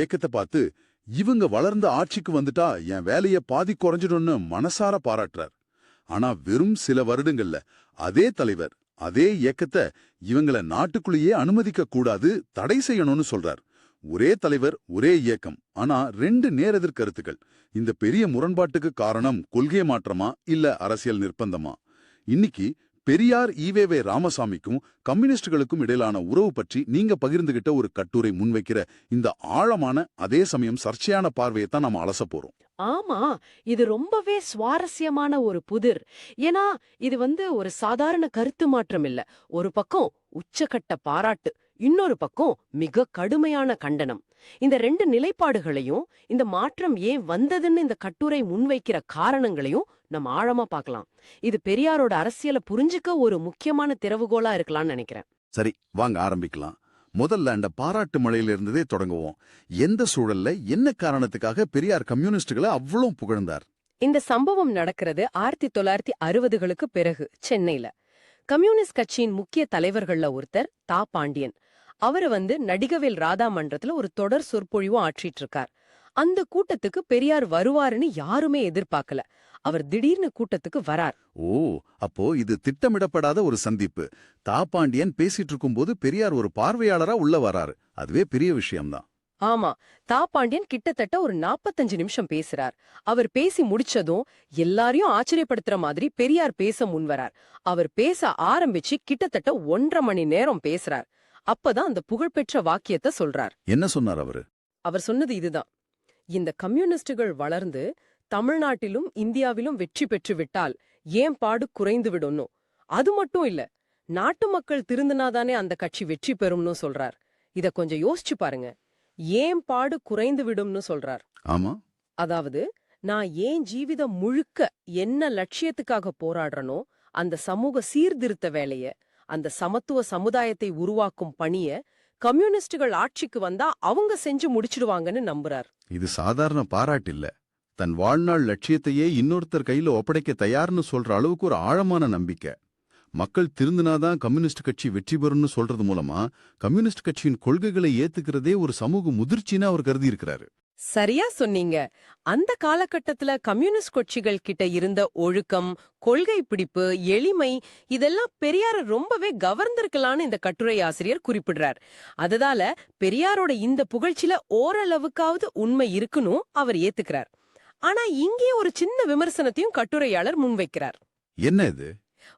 ஏக்கத்தை பார்த்து இவங்க வளர்ந்த ஆட்சிக்கு வந்துட்டா என் வேலையை பாதி குறைஞ்சிடும்னு மனசார பாராட்டுறார். ஆனா வெறும் சில வருடங்கள்ல அதே தலைவர் அதே இயக்கத்தை இவங்கள நாட்டுக்குள்ளேயே அனுமதிக்க கூடாது தடை செய்யணும்னு சொல்றார். ஒரே தலைவர் ஒரே இயக்கம். ஆனா ரெண்டு நேரெதிர் கருத்துக்கள். இந்த பெரிய முரண்பாட்டுக்கு காரணம் கொள்கை மாற்றமா இல்ல அரசியல் நிர்பந்தமா இன்னைக்கு பெரியார் ஈவேவே ராமசாமிக்கும் கம்யூனிஸ்டுகளுக்கும் இடையிலான உறவு பற்றி நீங்க பகிர்ந்துகிட்ட ஒரு கட்டுரை முன்வைக்கிற இந்த ஆழமான அதே சமயம் சர்ச்சையான பார்வையை தான் நாம அலச போறோம். ஆமா இது ரொம்பவே சுவாரஸ்யமான ஒரு புதிர். ஏன்னா இது வந்து ஒரு சாதாரண கருத்து மாற்றம் இல்ல. ஒரு பக்கம் உச்சக்கட்ட பாராட்டு. இன்னொரு பக்கம் மிக கடுமையான கண்டனம். இந்த ரெண்டு நிலைப்பாடுகளையும் இந்த மாற்றம் ஏன் வந்ததுன்னு இந்த கட்டுரை முன்வைக்கிற காரணங்களையும் நம்ம ஆழமா பார்க்கலாம். இது பெரியாரோட அரசியலை புரிஞ்சுக்க ஒரு முக்கியமான திறவுகோலா இருக்கலாம்னு நினைக்கிறேன். சரி வாங்க ஆரம்பிக்கலாம். முதல்ல அந்த பாராட்டு மழையில இருந்ததே தொடங்குவோம். எந்த சூழல்ல என்ன காரணத்துக்காக பெரியார் கம்யூனிஸ்டுகளை அவ்வளவு புகழ்ந்தார்? இந்த சம்பவம் நடக்கிறது ஆயிரத்தி தொள்ளாயிரத்தி அறுபதுகளுக்கு பிறகு சென்னையில. கம்யூனிஸ்ட் கட்சியின் முக்கிய தலைவர்கள்ல ஒருத்தர் தா. பாண்டியன். அவரு வந்து நடிகவேல் ராதா மன்றத்துல ஒரு தொடர் சொற்பொழிவும் ஆற்றிட்டு இருக்கார் அந்த கூட்டத்துக்கு பெரியார் வருவாருன்னு யாருமே எதிர்பார்க்கல. அவர் திடீர்னு கூட்டத்துக்கு வரார். ஓ அப்போ இது திட்டமிடப்படாத ஒரு சந்திப்பு. தாப்பாண்டியன் பேசிட்டு இருக்கும்போது பெரியார் ஒரு பார்வையாளரா உள்ள வராரு. அதுவே பெரிய விஷயம்தான். ஆமா தா பாண்டியன் கிட்டத்தட்ட ஒரு 45 நிமிஷம் பேசுறார். அவர் பேசி முடிச்சதும் எல்லாரையும் ஆச்சரியப்படுத்துற மாதிரி பெரியார் பேச முன்வரார் அவர் பேச ஆரம்பிச்சு கிட்டத்தட்ட ஒன்றரை மணி நேரம் பேசுறார். அப்பதான் அந்த புகழ்பெற்ற வாக்கியத்தை சொல்றார். என்ன சொன்னார் அவரு? அவர் சொன்னது இதுதான். இந்த கம்யூனிஸ்டுகள் வளர்ந்து தமிழ்நாட்டிலும் இந்தியாவிலும் வெற்றி பெற்று விட்டால் ஏன் பாடு குறைந்து விடும்னு? அது மட்டும் இல்ல நாட்டு மக்கள் திருந்தினாதானே அந்த கட்சி வெற்றி பெறும்னு சொல்றார். இத கொஞ்சம் யோசிச்சு பாருங்க. ஏன் பாடு குறைந்து விடும்னு சொல்றார். ஆமா. அதாவது நான் ஏன் ஜீவிதம் முழுக்க என்ன லட்சியத்துக்காக போராடுறனோ அந்த சமூக சீர்திருத்த வேலைய அந்த சமத்துவ சமுதாயத்தை உருவாக்கும் பணிய கம்யூனிஸ்டுகள் ஆட்சிக்கு வந்தா அவங்க செஞ்சு முடிச்சிடுவாங்கன்னு நம்புறார். இது சாதாரண பாராட்டு இல்ல. தன் வாழ்நாள் லட்சியத்தையே இன்னொருத்தர் கையில ஒப்படைக்க தயார்னு சொல்ற அளவுக்கு ஒரு ஆழமான நம்பிக்கை. மக்கள் திருந்தினாதான் கம்யூனிஸ்ட் கட்சி வெற்றி பெறும்னு சொல்றது மூலமா கம்யூனிஸ்ட் கட்சியின் கொள்கைகளை ஏத்துக்கிறதே ஒரு சமூக முதிர்ச்சின்னு அவர் கருதி இருக்கிறாரு சரியா சொன்னீங்க. அந்த காலகட்டத்துல கம்யூனிஸ்ட் கட்சிகள் கிட்ட இருந்த ஒழுக்கம் கொள்கை பிடிப்பு எளிமை இதெல்லாம் பெரியார ரொம்பவே கவர்ந்திருக்கலான்னு இந்த கட்டுரை ஆசிரியர் குறிப்பிடுறார். அதனால பெரியாரோட இந்த புகழ்ச்சியில ஓரளவுக்காவது உண்மை இருக்குன்னு அவர் ஏத்துக்கிறார். ஆனா இங்கே ஒரு சின்ன விமர்சனத்தையும் கட்டுரையாளர் முன்வைக்கிறார். என்ன இது?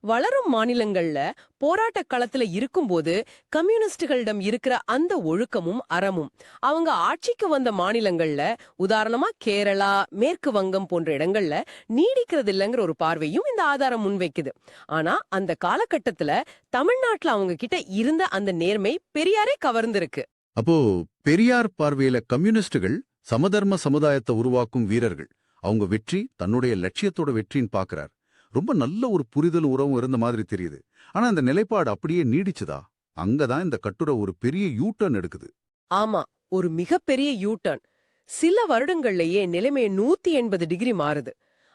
வளரும் மாநிலங்கள்ல போராட்ட களத்துல இருக்கும்போது கம்யூனிஸ்டுகளிடம் இருக்கிற அந்த ஒழுக்கமும் அறமும். அவங்க ஆட்சிக்கு வந்த மாநிலங்கள்ல உதாரணமா கேரளா மேற்கு வங்கம் போன்ற இடங்கள்ல நீடிக்கிறது இல்லைங்கிற ஒரு பார்வையும் இந்த ஆதாரம் முன்வைக்குது. ஆனா அந்த காலகட்டத்துல தமிழ்நாட்டுல அவங்க கிட்ட இருந்த அந்த நேர்மை பெரியாரே கவர்ந்திருக்கு. அப்போ பெரியார் பார்வையில கம்யூனிஸ்டுகள் சமதர்ம சமுதாயத்தை உருவாக்கும் வீரர்கள். அவங்க வெற்றி தன்னுடைய லட்சியத்தோட வெற்றின்னு பாக்குறார். ரொம்ப நல்ல ஒரு புரிதல் உறவும் இருந்த மாதிரி தெரியுது. ஆனா இந்த நிலைப்பாடு அப்படியே நீடிச்சுதா? அங்கதான் இந்த கட்டுரை ஒரு பெரிய யூ டர்ன் எடுக்குது. ஆமா ஒரு மிகப்பெரிய யூ டர்ன் சில வருடங்கள்லயே நிலைமை நூத்தி எண்பது டிகிரி மாறுது.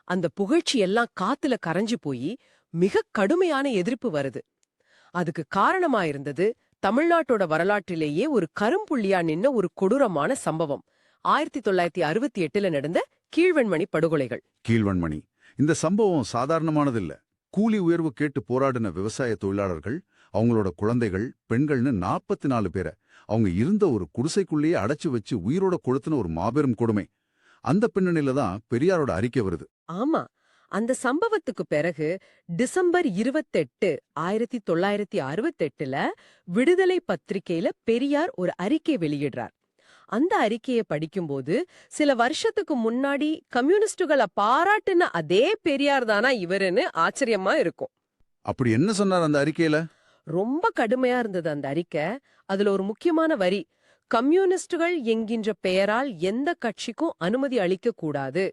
அந்த புகழ்ச்சி எல்லாம் காத்துல கரைஞ்சு போய் மிக கடுமையான எதிர்ப்பு வருது. அதுக்கு காரணமா இருந்தது தமிழ்நாட்டோட வரலாற்றிலேயே ஒரு கரும்புள்ளியா நின்ன ஒரு கொடூரமான சம்பவம். ஆயிரத்தி தொள்ளாயிரத்தி அறுபத்தி எட்டுல நடந்த கீழ்வெண்மணி படுகொலைகள். கீழ்வன்மணி. இந்த சம்பவம் சாதாரணமானதில்லை. கூலி உயர்வு கேட்டு போராடின விவசாய தொழிலாளர்கள் அவங்களோட குழந்தைகள் பெண்கள்னு நாற்பத்தி நாலு பேரை அவங்க இருந்த ஒரு குடிசைக்குள்ளேயே அடைச்சு வச்சு உயிரோட கொளுத்துன ஒரு மாபெரும் கொடுமை. அந்த பின்னணியில தான் பெரியாரோட அறிக்கை வருது. ஆமா. அந்த சம்பவத்துக்கு பிறகு டிசம்பர் இருபத்தெட்டு ஆயிரத்தி தொள்ளாயிரத்தி அறுபத்தெட்டுல விடுதலை பத்திரிகையில பெரியார் ஒரு அறிக்கை வெளியிடுறார். அந்த அறிக்கையை படிக்கும்போது சில வருஷத்துக்கு முன்னாடி கம்யூனிஸ்டுகளை பாராட்டுன அதே பெரியார் தானா இவருன்னு ஆச்சரியமா இருக்கும். அப்படி என்ன சொன்னார் அந்த அறிக்கையில? ரொம்ப கடுமையா இருந்தது அந்த அறிக்கை. அதுல ஒரு முக்கியமான வரி கம்யூனிஸ்டுகள் என்கின்ற பெயரால் எந்த கட்சிக்கும் அனுமதி அளிக்க கூடாது.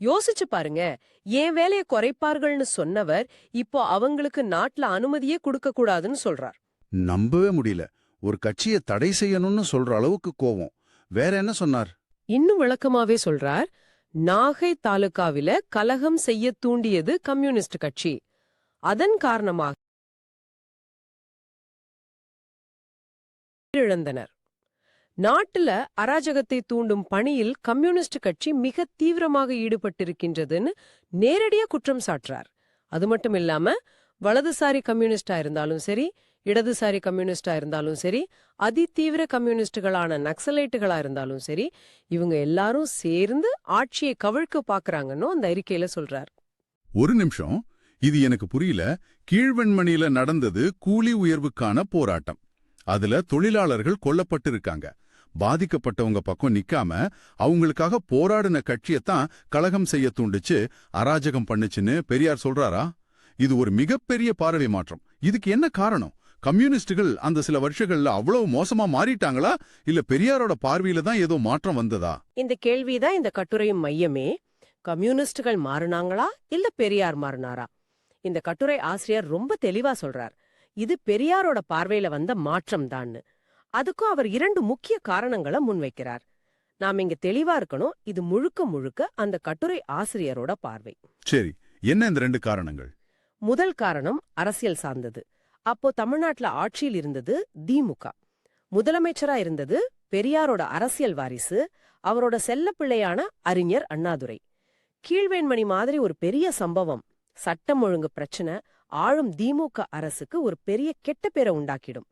யோசிச்சு பாருங்க என் வேலையை குறைப்பார்கள்னு சொன்னவர் இப்போ அவங்களுக்கு நாட்டுல அனுமதியே கொடுக்க கூடாதுன்னு சொல்றார். நம்பவே முடியல. ஒரு கட்சியை தடை செய்யணும்னு சொல்ற அளவுக்கு கோவம். வேற என்ன சொன்னார்? இன்னும் விளக்கமாவே சொல்றார் நாகை தாலுகாவில கலகம் செய்ய தூண்டியது கம்யூனிஸ்ட் கட்சி. அதன் காரணமாக இழந்தனர். நாட்டுல அராஜகத்தை தூண்டும் பணியில் கம்யூனிஸ்ட் கட்சி மிக தீவிரமாக ஈடுபட்டிருக்கின்றதுன்னு நேரடியா குற்றம் சாட்டுறார். அது மட்டும் இல்லாம வலதுசாரி கம்யூனிஸ்டா இருந்தாலும் சரி இடதுசாரி கம்யூனிஸ்டா இருந்தாலும் சரி அதிதீவிர கம்யூனிஸ்டுகளான நக்சலைட்டுகளா இருந்தாலும் சரி இவங்க எல்லாரும் சேர்ந்து ஆட்சியை கவிழ்க்க பாக்குறாங்கன்னு அந்த அறிக்கையில சொல்றார். ஒரு நிமிஷம். இது எனக்கு புரியல. கீழ்வெண்மணியில நடந்தது கூலி உயர்வுக்கான போராட்டம். அதுல தொழிலாளர்கள் கொல்லப்பட்டிருக்காங்க. பாதிக்கப்பட்டவங்க பக்கம் நிக்காம அவங்களுக்காக போராடின கட்சியத்தான் கலகம் செய்ய தூண்டுச்சு அராஜகம் பண்ணுச்சுன்னு பெரியார் சொல்றாரா? இது ஒரு மிகப்பெரிய பார்வை மாற்றம். இதுக்கு என்ன காரணம்? கம்யூனிஸ்டுகள் அந்த சில வருஷங்கள்ல அவ்வளவு மோசமா மாறிட்டாங்களா? இல்ல பெரியாரோட பார்வையில தான் ஏதோ மாற்றம் வந்ததா? இந்த கேள்விதான் இந்த கட்டுரையின் மையமே. கம்யூனிஸ்டுகள் மாறுனாங்களா? இல்ல பெரியார் மாறினாரா? இந்த கட்டுரை ஆசிரியர் ரொம்ப தெளிவா சொல்றார். இது பெரியாரோட பார்வையில வந்த மாற்றம் தான்னு. அதுக்கும் அவர் இரண்டு முக்கிய காரணங்களை முன்வைக்கிறார். நாம இங்க தெளிவா இருக்கணும். இது முழுக்க முழுக்க அந்த கட்டுரை ஆசிரியரோட பார்வை. சரி. என்ன இந்த ரெண்டு காரணங்கள்? முதல் காரணம் அரசியல் சார்ந்தது. அப்போ தமிழ்நாட்டுல ஆட்சியில் இருந்தது திமுக முதலமைச்சரா இருந்தது பெரியாரோட அரசியல் வாரிசு அவரோட செல்லப்பிள்ளையான அறிஞர் அண்ணாதுரை. கீழ்வேண்மணி மாதிரி ஒரு பெரிய சம்பவம் சட்டம் ஒழுங்கு பிரச்சனை ஆளும் திமுக அரசுக்கு ஒரு பெரிய கெட்ட பேரை உண்டாக்கிடும்.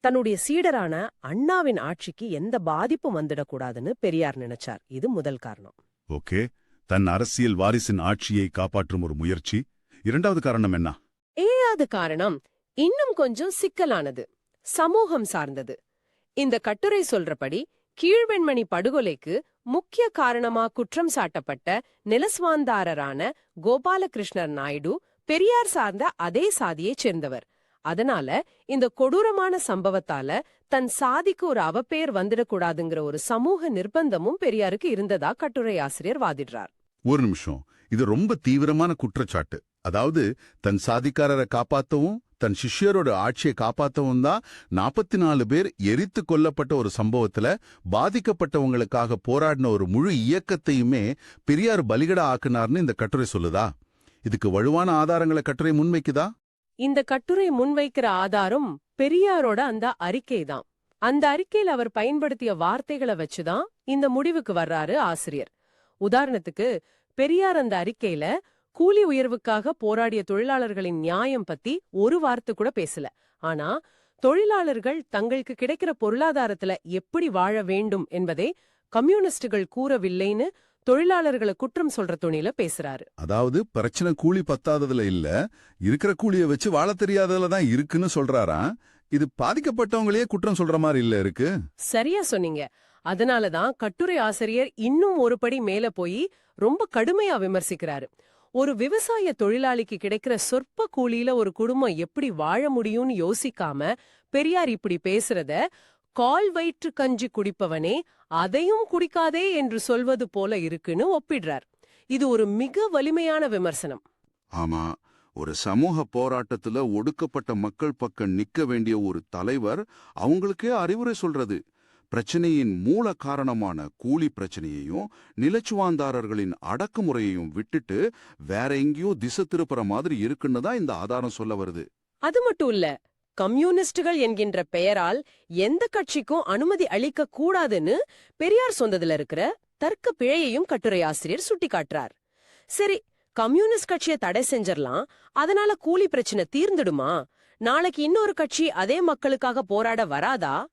தன்னுடைய சீடரான அண்ணாவின் ஆட்சிக்கு எந்த பாதிப்பும் வந்துடக்கூடாதுன்னு பெரியார் நினைச்சார். இது முதல் காரணம். ஓகே. தன் அரசியல் வாரிசின் ஆட்சியை காப்பாற்றும் ஒரு முயற்சி. இரண்டாவது காரணம் என்ன? ஏழாவது காரணம் இன்னும் கொஞ்சம் சிக்கலானது சமூகம் சார்ந்தது. இந்த கட்டுரை சொல்றபடி கீழ்வெண்மணி படுகொலைக்கு முக்கிய காரணமா குற்றம் சாட்டப்பட்ட நிலஸ்வாந்தாரரான கோபாலகிருஷ்ணர் நாயுடு பெரியார் சார்ந்த அதே சாதியைச் சேர்ந்தவர். அதனால இந்த கொடூரமான சம்பவத்தால தன் சாதிக்கு ஒரு அவப்பெயர் வந்துடக்கூடாதுங்கிற ஒரு சமூக நிர்பந்தமும் பெரியாருக்கு இருந்ததா கட்டுரை ஆசிரியர் வாதிடுறார். ஒரு நிமிஷம். இது ரொம்ப தீவிரமான குற்றச்சாட்டு. அதாவது தன் சாதிக்காரரை காப்பாத்தவும் தன் சிஷ்யரோட ஆட்சியை காப்பாத்தவும் தான் நாற்பத்தி நாலு பேர் எரித்து கொல்லப்பட்ட ஒரு சம்பவத்துல பாதிக்கப்பட்டவங்களுக்காக போராடின ஒரு முழு இயக்கத்தையுமே பெரியார் பலிகட ஆக்குனார்னு இந்த கட்டுரை சொல்லுதா? இதுக்கு வலுவான ஆதாரங்களை கட்டுரை முன்வைக்குதா? இந்த கட்டுரை முன்வைக்கிற ஆதாரம் பெரியாரோட அந்த அறிக்கைதான். அந்த அறிக்கையில அவர் பயன்படுத்திய வார்த்தைகளை வச்சுதான் இந்த முடிவுக்கு வர்றாரு ஆசிரியர். உதாரணத்துக்கு பெரியார் அந்த அறிக்கையில கூலி உயர்வுக்காக போராடிய தொழிலாளர்களின் நியாயம் பத்தி ஒரு வார்த்தை கூட பேசல. ஆனா தொழிலாளர்கள் தங்களுக்கு கிடைக்கிற பொருளாதாரத்துல எப்படி வாழ வேண்டும் என்பதை கம்யூனிஸ்டுகள் கூறவில்லைன்னு தொழிலாளர்களை குற்றம் சொல்ற துணியில பேசுறாரு. அதாவது பிரச்சனை கூலி பத்தாததுல இல்ல இருக்கிற கூலிய வச்சு வாழ தெரியாததுல தான் இருக்குன்னு சொல்றாராம். இது பாதிக்கப்பட்டவங்களையே குற்றம் சொல்ற மாதிரி இல்ல இருக்கு. சரியா சொன்னீங்க. அதனாலதான் கட்டுரை ஆசிரியர் இன்னும் ஒரு படி மேல போய் ரொம்ப கடுமையா விமர்சிக்கிறாரு. ஒரு விவசாய தொழிலாளிக்கு கிடைக்கிற சொற்ப கூலியில ஒரு குடும்பம் எப்படி வாழ முடியும்னு யோசிக்காம பெரியார் இப்படி பேசுறத கால் வயிற்று கஞ்சி குடிப்பவனே அதையும் குடிக்காதே என்று சொல்வது போல இருக்குன்னு ஒப்பிடுறார். இது ஒரு மிக வலிமையான விமர்சனம். ஆமா ஒரு சமூக போராட்டத்துல ஒடுக்கப்பட்ட மக்கள் பக்கம் நிக்க வேண்டிய ஒரு தலைவர் அவங்களுக்கே அறிவுரை சொல்றது. பிரச்சனையின் மூல காரணமான கூலி பிரச்சனையையும் நிலச்சுவாந்தாரர்களின் அடக்குமுறையையும் விட்டுட்டு வேற எங்கேயோ திசை திருப்புற மாதிரி இருக்குன்னு தான் இந்த ஆதாரம் சொல்ல வருது. அது மட்டும் இல்ல கம்யூனிஸ்டுகள் என்கின்ற பெயரால் எந்த கட்சிக்கும் அனுமதி அளிக்க கூடாதுன்னு பெரியார் சொந்ததுல இருக்கிற தர்க்க பிழையையும் கட்டுரை ஆசிரியர் சுட்டிக்காட்டுறார். சரி கம்யூனிஸ்ட் கட்சியை தடை செஞ்சிடலாம் அதனால கூலி பிரச்சனை தீர்ந்துடுமா? நாளைக்கு இன்னொரு கட்சி அதே மக்களுக்காக போராட வராதா?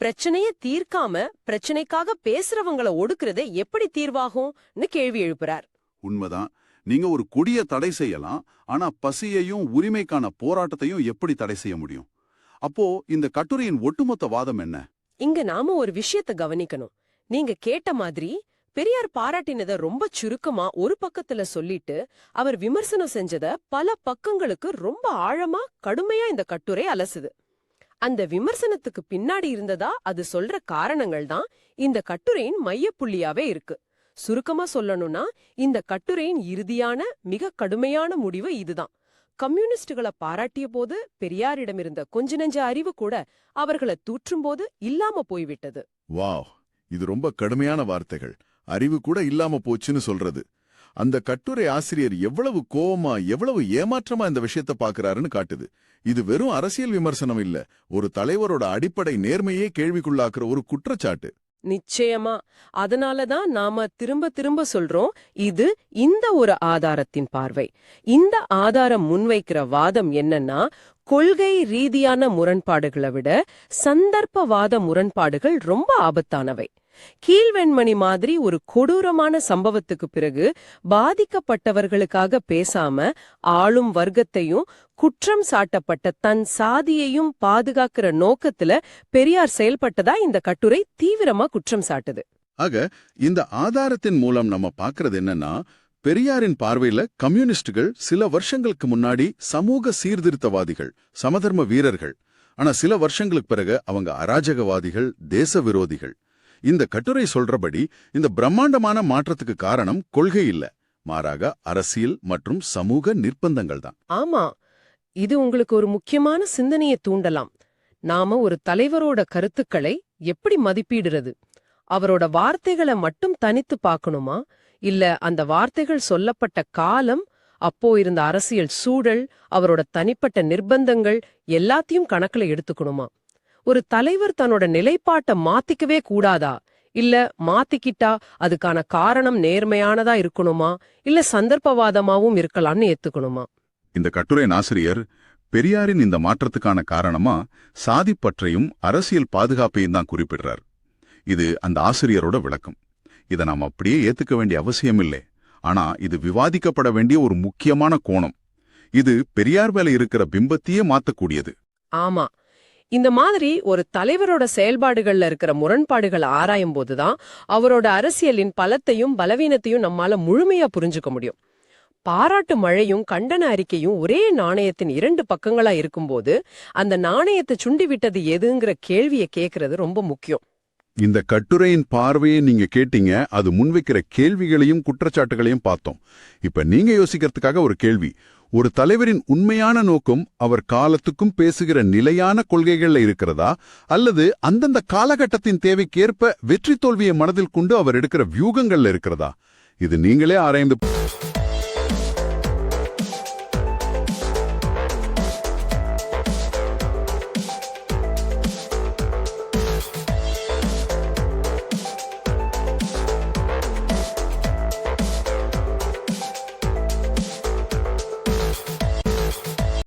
பிரச்சனைய தீர்க்காம பிரச்சனைக்காக பேசுறவங்கள ஒடுக்குறது எப்படி தீர்வாகும்னு கேள்வி எழுப்புறார். உண்மைதான். நீங்க ஒரு குடிய தடை செய்யலாம் ஆனா பசியையும் உரிமைக்கான போராட்டத்தையும் எப்படி தடை செய்ய முடியும்? அப்போ இந்த கட்டுரையின் ஒட்டுமொத்த வாதம் என்ன? இங்க நாம ஒரு விஷயத்த கவனிக்கணும். நீங்க கேட்ட மாதிரி பெரியார் பாராட்டினத ரொம்ப சுருக்கமா ஒரு பக்கத்துல சொல்லிட்டு அவர் விமர்சனம் செஞ்சத பல பக்கங்களுக்கு ரொம்ப ஆழமா கடுமையா இந்த கட்டுரை அலசுது. அந்த விமர்சனத்துக்கு பின்னாடி இருந்ததா அது சொல்ற காரணங்கள் தான் இந்த கட்டுரையின் மையப்புள்ளியாவே இருக்கு. சுருக்கமா சொல்லணும்னா இந்த கட்டுரையின் இறுதியான மிக கடுமையான முடிவு இதுதான். கம்யூனிஸ்டுகளை பாராட்டிய போது பெரியாரிடமிருந்த கொஞ்ச நெஞ்ச அறிவு கூட அவர்களை தூற்றும்போது இல்லாம போய்விட்டது. வாவ்! இது ரொம்ப கடுமையான வார்த்தைகள். அறிவு கூட இல்லாம போச்சுன்னு சொல்றது. அந்த கட்டுரை ஆசிரியர் எவ்வளவு கோவமா எவ்வளவு ஏமாற்றமா இந்த விஷயத்த பாக்குறாருன்னு காட்டுது. இது வெறும் அரசியல் விமர்சனம் இல்ல. ஒரு தலைவரோட அடிப்படை நேர்மையே கேள்விக்குள்ளாக்குற ஒரு குற்றச்சாட்டு. நிச்சயமா. அதனாலதான் நாம திரும்ப திரும்ப சொல்றோம் இது இந்த ஒரு ஆதாரத்தின் பார்வை. இந்த ஆதாரம் முன்வைக்கிற வாதம் என்னன்னா கொள்கை ரீதியான முரண்பாடுகளை விட சந்தர்ப்பவாத முரண்பாடுகள் ரொம்ப ஆபத்தானவை. கீழ்வெண்மணி மாதிரி ஒரு கொடூரமான சம்பவத்துக்கு பிறகு பாதிக்கப்பட்டவர்களுக்காக பேசாம ஆளும் வர்க்கத்தையும் குற்றம் சாட்டப்பட்ட தன் சாதியையும் பாதுகாக்கிற நோக்கத்துல பெரியார் செயல்பட்டதா இந்த கட்டுரை தீவிரமா குற்றம் சாட்டுது. ஆக இந்த ஆதாரத்தின் மூலம் நம்ம பாக்குறது என்னன்னா பெரியாரின் பார்வையில கம்யூனிஸ்டுகள் சில வருஷங்களுக்கு முன்னாடி சமூக சீர்திருத்தவாதிகள் சமதர்ம வீரர்கள். ஆனா சில வருஷங்களுக்கு பிறகு அவங்க அராஜகவாதிகள் தேச விரோதிகள். இந்த கட்டுரை சொல்றபடி இந்த பிரம்மாண்டமான மாற்றத்துக்கு காரணம் கொள்கை இல்ல. மாறாக அரசியல் மற்றும் சமூக நிர்பந்தங்கள் தான். ஆமா. இது உங்களுக்கு ஒரு முக்கியமான சிந்தனையை தூண்டலாம். நாம ஒரு தலைவரோட கருத்துக்களை எப்படி மதிப்பீடுறது? அவரோட வார்த்தைகளை மட்டும் தனித்து பார்க்கணுமா? இல்ல அந்த வார்த்தைகள் சொல்லப்பட்ட காலம் அப்போ இருந்த அரசியல் சூழல் அவரோட தனிப்பட்ட நிர்பந்தங்கள் எல்லாத்தையும் கணக்குல எடுத்துக்கணுமா? ஒரு தலைவர் தன்னோட நிலைப்பாட்டை மாத்திக்கவே கூடாதா? இல்ல மாத்திக்கிட்டா அதுக்கான காரணம் நேர்மையானதா இருக்கணுமா? இல்ல சந்தர்ப்பவாதமாவும் இருக்கலாம்னு ஏத்துக்கணுமா? இந்த கட்டுரையின் ஆசிரியர் பெரியாரின் இந்த மாற்றத்துக்கான காரணமா சாதிப்பற்றையும் அரசியல் பாதுகாப்பையும் தான் குறிப்பிடுறார். இது அந்த ஆசிரியரோட விளக்கம். இதை நாம் அப்படியே ஏத்துக்க வேண்டிய அவசியம் இல்லை ஆனா இது விவாதிக்கப்பட வேண்டிய ஒரு முக்கியமான கோணம். இது பெரியார் மேல இருக்கிற பிம்பத்தையே மாத்தக்கூடியது. ஆமா. இந்த மாதிரி ஒரு தலைவரோட செயல்பாடுகள்ல இருக்கிற முரண்பாடுகளை ஆராயும் போதுதான் அவரோட அரசியலின் பலத்தையும் பலவீனத்தையும் நம்மால முழுமையா புரிஞ்சுக்க முடியும். பாராட்டு மழையும் கண்டன அறிக்கையும் ஒரே நாணயத்தின் இரண்டு பக்கங்களா இருக்கும்போது அந்த நாணயத்தை சுண்டி விட்டது எதுங்கிற கேள்வியை கேட்கறது ரொம்ப முக்கியம். இந்த கட்டுரையின் பார்வையை நீங்க கேட்டீங்க அது முன்வைக்கிற கேள்விகளையும் குற்றச்சாட்டுகளையும் பார்த்தோம். இப்ப நீங்க யோசிக்கிறதுக்காக ஒரு கேள்வி. ஒரு தலைவரின் உண்மையான நோக்கம் அவர் காலத்துக்கும் பேசுகிற நிலையான கொள்கைகள்ல இருக்கிறதா? அல்லது அந்தந்த காலகட்டத்தின் தேவைக்கேற்ப வெற்றி தோல்வியை மனதில் கொண்டு அவர் எடுக்கிற வியூகங்கள்ல இருக்கிறதா? இது நீங்களே ஆராய்ந்து